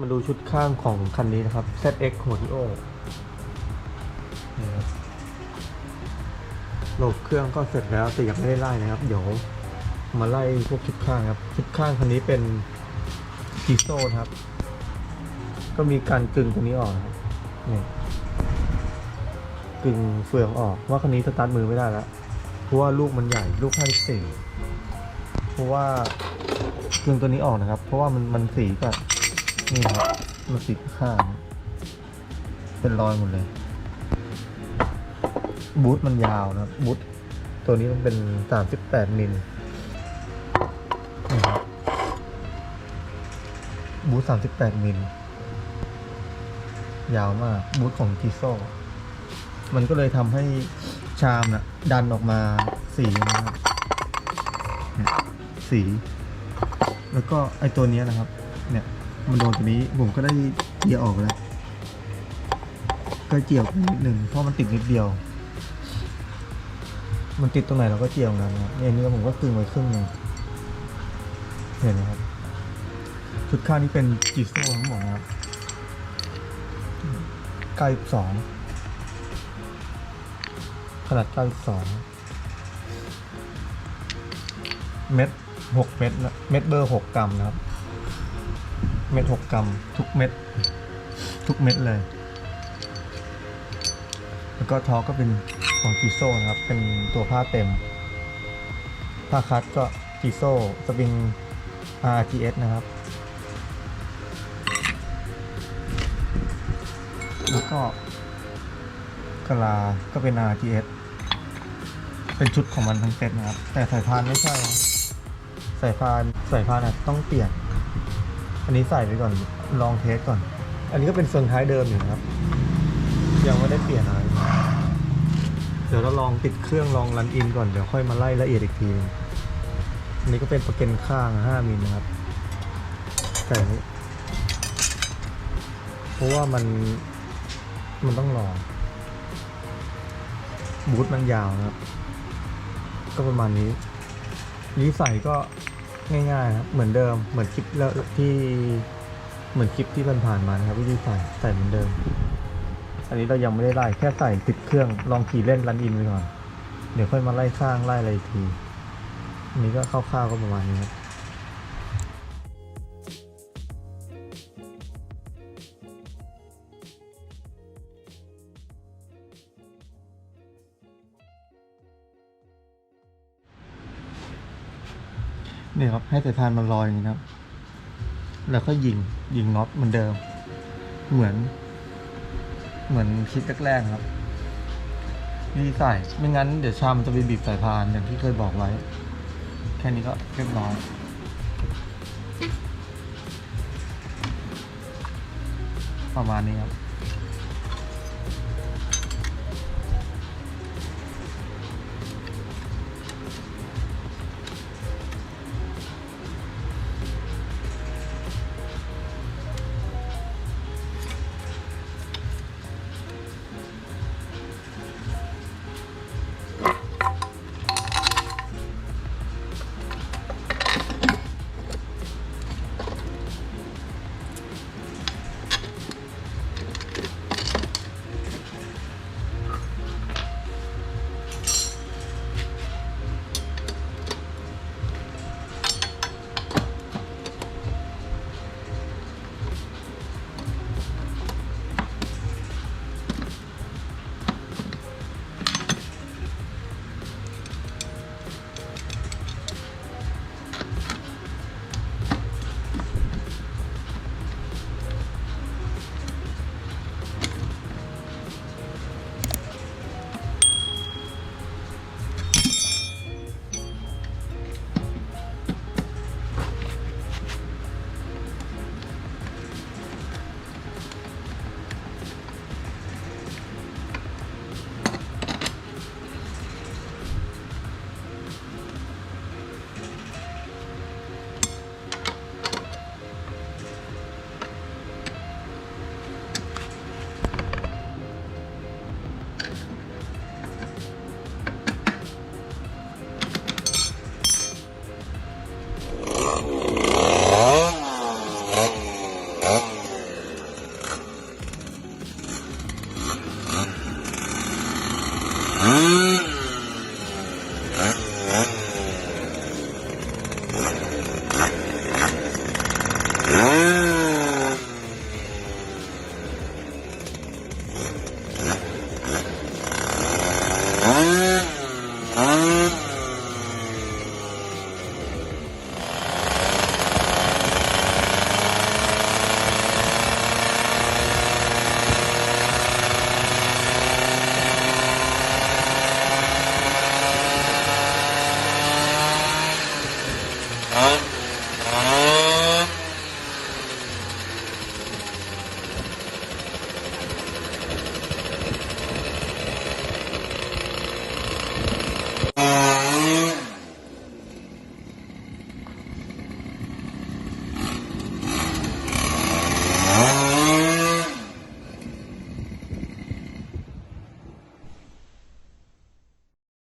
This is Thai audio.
มาดูชุดข้างของคันนี้นะครับ ZX m o t i o นี่ครับโหลบเครื่องก็เสร็จแล้วแต่ยังไม่ได้ไล่นะครับ เดี๋ยวมาไล่พวกชุดข้างครับ ชุดข้างคันนี้เป็นจีโซนะครับ ก็มีการกึ่งตรงนี้ออกนะครับนี่กึ่งเฟืองออกว่าคันนี้สตาร์ทมือไม่ได้แล้ว เพราะว่าลูกมันใหญ่ลูก54เพราะว่าเครื่งตัวนี้ออกนะครับ เพราะว่ามันมันสีกับ นี่ครับมันสีข้างเป็นรอยหมดเลย บูทมันยาวนะบูทตัวนี้มันเป็น 38 มิลนะครับบูท38 มิล ยาวมาก บูทของกิโซ มันก็เลยทำให้ชามนะดันออกมาสีนะครับสี แล้วก็ไอตัวนี้นะครับ เนี่ย มันโดนตัวนี้ผมก็ได้เจียออกแล้วก็เจียวนิดหนึ่งเพราะมันติดนิดเดียว มันติดตรงไหนเราก็เจียวงนั้นนะเนี่ยเนื้อผมก็คึงไว้ครึ่งหนึ่งเห็นไหมครับชุดข้างนี้เป็นจีโซ่ทั้งหมดนะครับใกล้สองขนาด92เม็ด6เม็ดนะเม็ดเบอร์6กรัมนะครับ เม็ด6กกรัม ทุกเม็ด ทุกเม็ดเลย แล้วก็ทอก็เป็นของจีโซ่นะครับ เป็นตัวผ้าเต็ม ผ้าคัดก็จีโซ่สปริง RGS นะครับ แล้วก็กลาก็เป็น RGS เป็นชุดของมันทั้งเซ็ตนะครับ แต่สายพานไม่ใช่ สายพานสายพานอะต้องเปลี่ยน อันนี้ใส่ไปก่อนลองเทสก่อน อันนี้ก็เป็นเฟืองท้ายเดิมอยู่นะครับ ยังไม่ได้เปลี่ยนอะไรเดี๋ยวเราลองติดเครื่องลองรันอินก่อนเดี๋ยวค่อยมาไล่ละเอียดอีกทีนึงอันนี้ก็เป็นประเก็นข้าง 5มิลนะครับใส่นนี้ เพราะว่ามันมันต้องรอบูทมันยาวนะครับ ก็ประมาณนี้นี้ใส่ก็ ง่ายๆครับเหมือนเดิมเหมือนคลิปแล้วที่เหมือนคลิปที่ผ่านมานะครับวิธีใส่ใส่เหมือนเดิม อันนี้เรายังไม่ได้ไล่แค่ใส่ติดเครื่องลองขี่เล่นรันอินไปก่อน เดี๋ยวค่อยมาไล่ข้างไล่อะไรอีกทีอันนี้ก็คร่าวๆก็ประมาณนี้ครับ นี่ครับให้สายพานมันลอยอย่างนี้นะครับ แล้วก็ยิงยิงน็อตเหมือนเดิม เหมือน เหมือนคลิปแรกๆครับนี่ใส่ไม่งั้นเดี๋ยวชามมันจะไปบีบสายพานอย่างที่เคยบอกไว้ แค่นี้ก็เรียบร้อยประมาณนี้ครับ à.